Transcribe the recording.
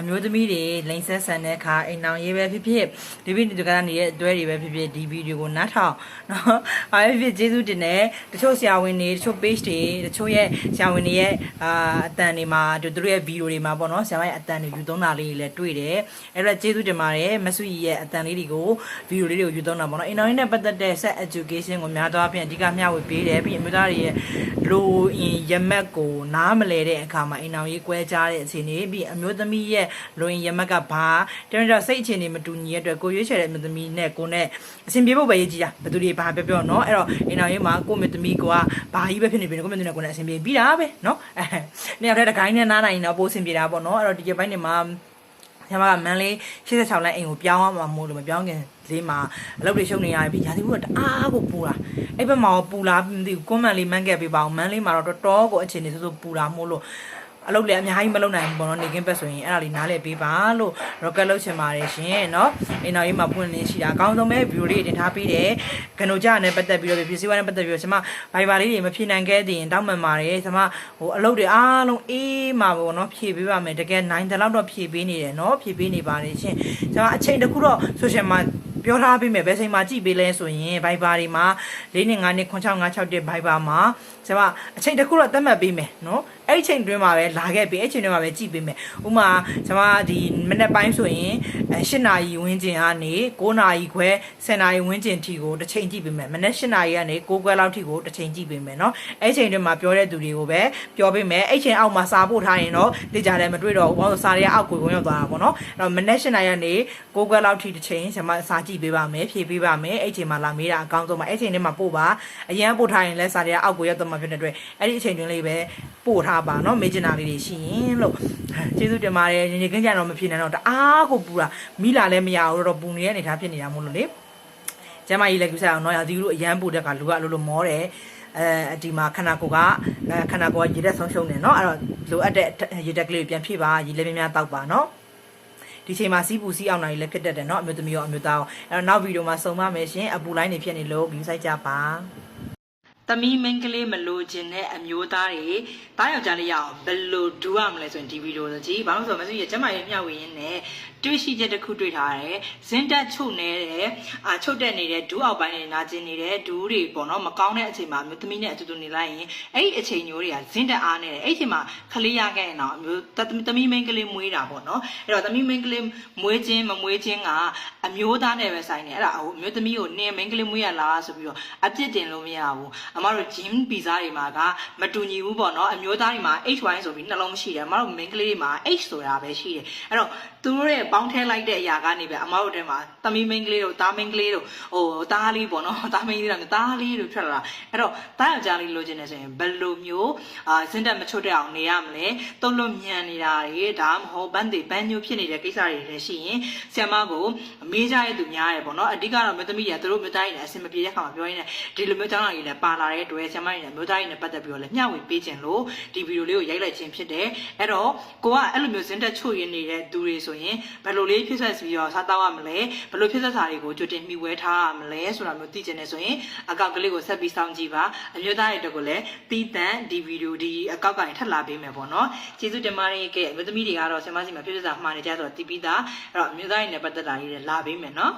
အမျိုးသမီးတွေလိန်ဆက်ဆန်တဲ့အခါအိမ်အောင်ရေးပဲဖြစ်ဖြစ်ဒီဗီဒီယိုကနေရဲ့အတွဲတွေပဲဖြစ်ဖြစ်ဒီဗီဒီယိုကိုနားထောင်နော်အားဖြစ်ဖြစ်ကျေးဇူးတင်တယ်တချို့ဆရာဝန်တွေတချို့ page တွေတချို့ရဲ့ဆရာဝန်တွေရဲ့အာအတန်တွေမှာသူတို့ရဲ့ဗီဒီယိုတွေမှာပေါ့နော်ဆရာမရဲ့အတန်တွေယူသုံးတာလေးတွေလည်းတွေ့တယ်အဲ့တော့ကျေးဇူးတင်ပါတယ်မဆုကြီးရဲ့အတန်လေးတွေကိုဗီဒီယိုလေးတွေကိုယူသုံးတာပေါ့နော်အိမ်အောင်ရေးနဲ့ပတ်သက်တဲ့ set education ကိုများသောအားဖြင့်အဓိကမျှဝေပေးတယ်ပြီးရင်အမျိုးသားတွေရဲ့လိုအင်ရမက်ကိုနားမလဲတဲ့အခါမှာအိမ်အောင်ရေးကွဲကြတဲ့အခြေအနေပြီးအမျိုးသမီးရဲ့လိုအင်ရမက်ကဘာတကယ်တော့စိတ်အခြေအနေမတူညီတဲ့အတွက်ကိုရွေးချယ်တဲ့အမျိုးသမီးနဲ့ကိုနဲ့အဆင်ပြေဖို့ပဲရေးကြည့်တာဘယ်သူတွေဘာပြောပြောနော်အဲ့တော့အိမ်အောင်ရေးမှာကိုမျိုးသမီးကဘာကြီးပဲဖြစ်နေပြီကိုမျိုးသမီးနဲ့ကိုနဲ့အဆင်ပြေပြီးတာပဲနော်အဲနှစ်ယောက်တည်းတကိုင်းနဲ့နားနိုင်တော့ပိုအဆင်ပြေတာပေါ့နော်အဲ့တော့ဒီကပိုင်းနေမှာညမကမန်းလေး86လမ်းအိမ်ကိုပြောင်းအောင်မှာမို့လို့မပြောင်းခင်လေးမှာအလုပ်တွေရှုပ်နေရပြီရာသီဥတုကတအားကိုပူတာအဲ့ဘက်မှာပူလာမသိဘူးကွန်မန်လေးမန်းခဲ့ပေးပါအောင်မန်းလေးမှာတော့တော်တော်ကိုအခြေအနေဆိုးဆိုးပူတာမို့လို့ အလုပ်လည်းအများကြီးမလုပ်နိုင်ဘူးပေါ့နော်နေကင်းဘက်ဆိုရင်အဲ့ဒါလေးနားလည်ပေးပါလို့ rocket လုပ်ချင်ပါတယ်ရှင်เนาะအိမ်တော်ကြီးမှာပွင့်လင်းရှိတာအကောင်းဆုံးပဲ view လေးတင်ထားပေးတယ်ကနိုကြနဲ့ပတ်သက်ပြီးတော့ပစ္စည်းဝါးနဲ့ပတ်သက်ပြီးတော့ကျွန်မဘိုင်ဘာလေးတွေမဖြေနိုင်ခဲ့တဲ့ရင်တောင်းပန်ပါတယ်ကျွန်မဟိုအလုပ်တွေအားလုံးအေးမှာပေါ့နော်ဖြေပေးပါမယ်တကယ်9တလောက်တော့ဖြေပေးနေတယ်เนาะဖြေပေးနေပါတယ်ရှင်ကျွန်မအချိန်တစ်ခုတော့ social မှာ ပြောထားပေးမယ်ဘယ်ချိန်မှာကြည့်ပေးလဲဆိုရင် Viber တွေမှာ၄နှစ်၅နှစ်9656တဲ့ Viber မှာကျွန်မအချိန်တစ်ခုတော့သတ်မှတ်ပေးမယ်နော်အဲ့ချိန်တွင်းမှာပဲလာခဲ့ပြီအဲ့ချိန်တွင်းမှာပဲကြည့်ပေးမယ်ဥမာကျွန်မဒီမနေ့ပိုင်းဆိုရင်8နာရီဝန်းကျင်ကနေ9နာရီခွဲ10နာရီဝန်းကျင်ထိကိုတစ်ချိန်ကြည့်ပေးမယ်မနေ့8နာရီကနေ9ခွဲလောက်ထိကိုတစ်ချိန်ကြည့်ပေးမယ်နော်အဲ့ချိန်တွင်းမှာပြောတဲ့သူတွေကိုပဲပြောပေးမယ်အဲ့ချိန်အောက်မှာစာပို့ထားရင်တော့သိကြတယ်မတွေ့တော့ဘူးဘာလို့စာတွေကအောက်ကိုကုန်ရောက်သွားတာပေါ့နော်အဲ့တော့မနေ့8နာရီကနေ9ခွဲလောက်ထိတစ်ချိန်ကျွန်မစာကြည့်ပေးပါမယ်ဖြည့်ပေးပါမယ်အဲ့ချိန်မှာလာမေးတာအကောင်းဆုံးပါအဲ့ချိန်ထဲမှာပို့ပါအရင်ပို့ထားရင်လည်းစာတွေကအောက်ကိုရောက်သွားမှာဖြစ်တဲ့အတွက်အဲ့ဒီအချိန်တွင်းလေးပဲပို့ထားပါเนาะမေးချင်တာလေးတွေရှိရင်လို့ကျေးဇူးတင်ပါတယ်ညီညီကင်းကြတော့မဖြစ်နိုင်တော့တအားကိုပူတာမိလာလည်းမရဘူးတော့ပူနေတဲ့အနေထားဖြစ်နေတာမို့လို့လေကျမကြီးလည်းကူစားအောင်เนาะရာသီဥတုအရန်ပူတဲ့ကလူကအလိုလိုမောတယ်အဲဒီမှာခန္ဓာကိုယ်ကအဲခန္ဓာကိုယ်ကရေတက်ဆုံးရှုံးနေเนาะအဲ့တော့လိုအပ်တဲ့ရေတက်ကလေးကိုပြန်ဖြည့်ပါရေလည်းများများတောက်ပါเนาะ ဒီချိန်မှာစီးပူစီးအောင်နိုင်လည်းဖြစ်တတ်တယ်เนาะအမျိုးသမီးရောအမျိုးသားရောအဲ့တော့နောက်ဗီဒီယိုမှာစုံမမယ်ရှင်အပူလိုင်းတွေဖြစ်နေလို့ view ဆိုင်ကြပါ သမီးမင်းကလေးမလို့ခြင်းတဲ့အမျိုးသားတွေတားယောက်ျားလေးရအောင်ဘယ်လိုဒူရမလဲဆိုရင်ဒီဗီဒီယိုဆိုကြည့်ဘာလို့ဆိုတော့မစကြီးကျမရဲ့မျှဝေရင်းနဲ့တွေ့ရှိချက်တစ်ခုတွေ့ထားတယ်ဇင်းတက်ချုပ်နေတဲ့အာချုပ်တက်နေတဲ့ဒူးအောက်ပိုင်းနေနာကျင်နေတဲ့ဒူးတွေပေါ့နော်မကောင်းတဲ့အချိန်မှာမျိုးသမီးနဲ့အတူတူနေလိုက်ရင်အဲ့ဒီအချိန်မျိုးတွေကဇင်းတက်အားနေတယ်အဲ့ဒီအချိန်မှာခလေးရခဲ့ရင်တော့အမျိုးသမီးမင်းကလေးမွေးတာပေါ့နော်အဲ့တော့သမီးမင်းကလေးမွေးခြင်းမမွေးခြင်းကအမျိုးသားနဲ့ပဲဆိုင်နေအဲ့ဒါအမျိုးသမီးကိုနင်းမင်းကလေးမွေးရလားဆိုပြီးတော့အပြစ်တင်လို့မရဘူးအမတို့ gym ဗီဇာတွေမှာကမတူညီဘူးပေါ့နော်အမျိုးသားတွေမှာ HY ဆိုပြီးနှလုံးမရှိတယ်အမတို့ main ကလေးတွေမှာ H ဆိုတာပဲရှိတယ်အဲ့တော့သူတို့ရဲ့ပေါင်းထဲလိုက်တဲ့အရာကနေပဲအမတို့တဲမှာသမီး main ကလေးတို့သား main ကလေးတို့ဟိုသားလေးပေါ့နော်သား main လေးတော့သားလေးတို့ထွက်လာတာအဲ့တော့သားယောက်ျားလေးလိုချင်နေဆိုရင်ဘယ်လိုမျိုးအာစင်တက်မချွတ်တဲ့အောင်နေရမလဲတုံးလို့ညံနေတာတွေဒါမှမဟုတ်ဘန်းတွေဘန်းညိုဖြစ်နေတဲ့ကိစ္စတွေလည်းရှိရင်ဆ iam မကိုမေးကြရဲ့သူများရယ်ပေါ့နော်အဓိကတော့မြို့သမီးတွေကသူတို့မြို့သားတွေနဲ့အဆင်မပြေတဲ့ခါမှာပြောရင်းနဲ့ဒီလိုမျိုးကျောင်းတော်ကြီးလည်းပါလာတဲ့အတွက်ဆ iam မတွေနဲ့မြို့သားတွေနဲ့ပတ်သက်ပြီးတော့လည်းမျှဝေပေးခြင်းလို့ဒီဗီဒီယိုလေးကိုရိုက်လိုက်ခြင်းဖြစ်တယ်အဲ့တော့ကိုကအဲ့လိုမျိုးစင်တက်ချုပ်ရင်းနေတဲ့သူတွေဆိုရင်ဘယ်လိုလေးဖြစ်ဆက်ပြီးတော့စားတောက်ရမလဲဘယ်လိုဖြစ်ဆက်စာတွေကိုကြိုတင်မှီဝဲထားရမလဲဆိုတာမျိုးသိချင်နေဆိုရင်အကောင့်ကလေးကိုဆက်ပြီးစောင့်ကြည့်ပါအမျိုးသားတွေအတွက်ကိုလည်းတီးတန့်ဒီဗီဒီယိုဒီအကောင့်ကနေထပ်လာပေးမယ်ပေါ့နော်ကျေးဇူးတင်ပါတယ်ကဲအမျိုးသမီးတွေကတော့ဆင်မစီမှာဖြစ်ဖြစ်စာမှားနေကြဆိုတော့တီးပြီးသားအဲ့တော့အမျိုးသားတွေနဲ့ပတ်သက်တာလေးလည်းလာပေးမယ်နော်